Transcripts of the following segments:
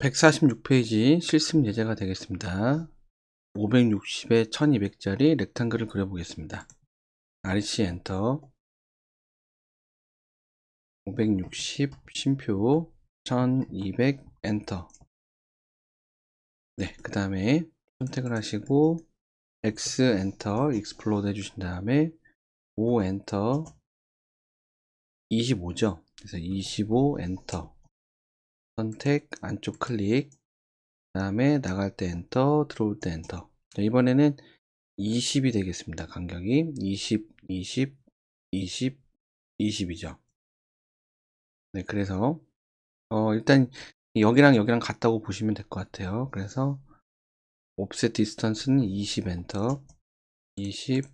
146페이지 실습 예제가 되겠습니다. 560에 1200짜리 렉탱글을 그려보겠습니다. RC 엔터 560 쉼표 1200 엔터 네, 그 다음에 선택을 하시고 X 엔터 익스플로드 해주신 다음에 5 엔터 25죠. 그래서 25 엔터 선택 안쪽 클릭 그 다음에 나갈 때 엔터 들어올 때 엔터. 자, 이번에는 20이 되겠습니다 간격이. 20 20 20 20이죠. 네 그래서 어, 일단 여기랑 여기랑 같다고 보시면 될 것 같아요. 그래서 옵셋 디스턴스는 20 엔터 20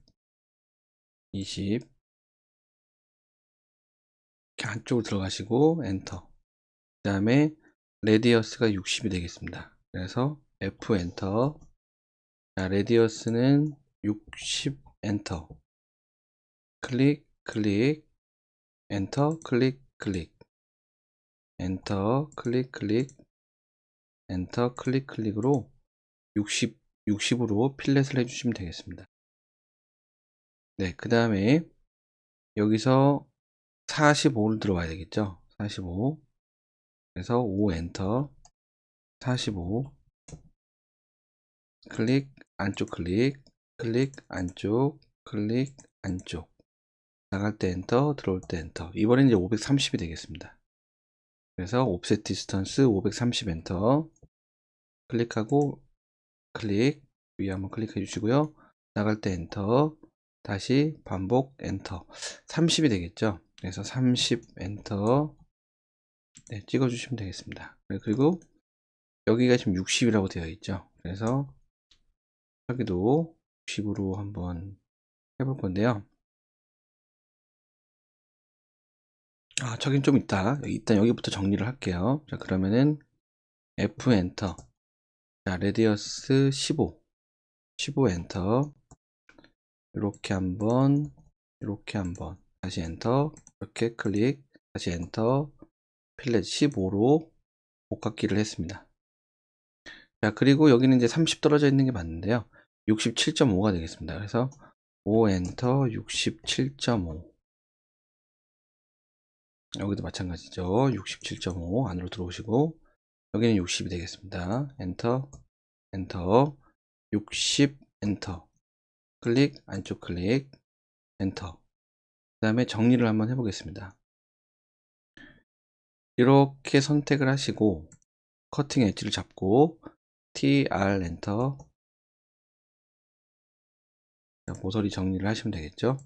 20 이렇게 안쪽으로 들어가시고 엔터. 그 다음에 레디어스가 60이 되겠습니다. 그래서 F 엔터 자, 레디어스는 60 엔터 클릭 클릭 엔터 클릭 클릭 엔터 클릭 클릭 엔터 클릭 클릭으로 60 60으로 필렛을 해주시면 되겠습니다. 네, 그 다음에 여기서 45를 들어와야 되겠죠. 45 그래서 5 엔터. 45 클릭 안쪽 클릭. 클릭 안쪽. 클릭 안쪽. 나갈 때 엔터 들어올 때 엔터. 이번엔 이제 530이 되겠습니다. 그래서 옵셋 디스턴스 530 엔터. 클릭하고 클릭. 위에 한번 클릭해 주시고요. 나갈 때 엔터. 다시 반복 엔터. 30이 되겠죠? 그래서 30 엔터 네, 찍어주시면 되겠습니다. 네, 그리고 여기가 지금 60이라고 되어 있죠. 그래서 여기도 60으로 한번 해볼 건데요. 아, 저긴 좀 있다. 일단 여기부터 정리를 할게요. 자, 그러면은 F 엔터. 자, 레디어스 15. 15 엔터. 이렇게 한번, 이렇게 한번. 다시 엔터. 이렇게 클릭. 다시 엔터. 필렛 15로 복합기를 했습니다. 자, 그리고 여기는 이제 30 떨어져 있는 게 맞는데요. 67.5가 되겠습니다. 그래서 5 엔터 67.5 여기도 마찬가지죠. 67.5 안으로 들어오시고 여기는 60이 되겠습니다. 엔터 엔터 60 엔터 클릭 안쪽 클릭 엔터 그 다음에 정리를 한번 해보겠습니다. 이렇게 선택을 하시고 커팅 엣지를 잡고 TR 엔터 모서리 정리를 하시면 되겠죠?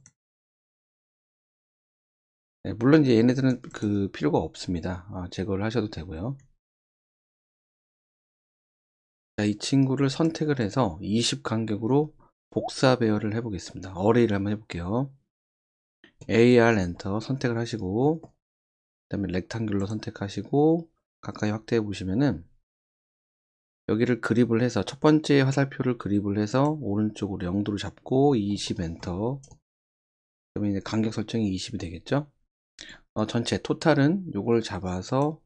네, 물론 이제 얘네들은 그 필요가 없습니다. 아, 제거를 하셔도 되고요. 자, 이 친구를 선택을 해서 20 간격으로 복사 배열을 해 보겠습니다. 어레이를 한번 해볼게요. AR 엔터 선택을 하시고 다음에 렉탱귤로 선택하시고 가까이 확대해 보시면은 여기를 그립을 해서 첫 번째 화살표를 그립을 해서 오른쪽으로 0도로 잡고 20 엔터. 그러면 이제 간격 설정이 20이 되겠죠? 어, 전체 토탈은 요걸 잡아서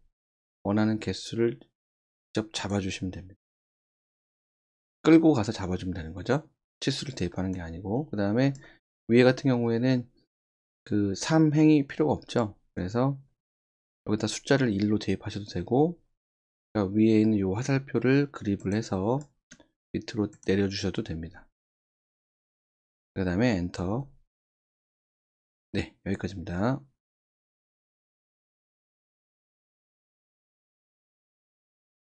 원하는 개수를 직접 잡아 주시면 됩니다. 끌고 가서 잡아주면 되는 거죠? 치수를 대입하는 게 아니고. 그 다음에 위에 같은 경우에는 그 3행이 필요가 없죠? 그래서 여기다 숫자를 1로 대입하셔도 되고 위에 있는 이 화살표를 그립을 해서 밑으로 내려주셔도 됩니다. 그 다음에 엔터 네 여기까지입니다.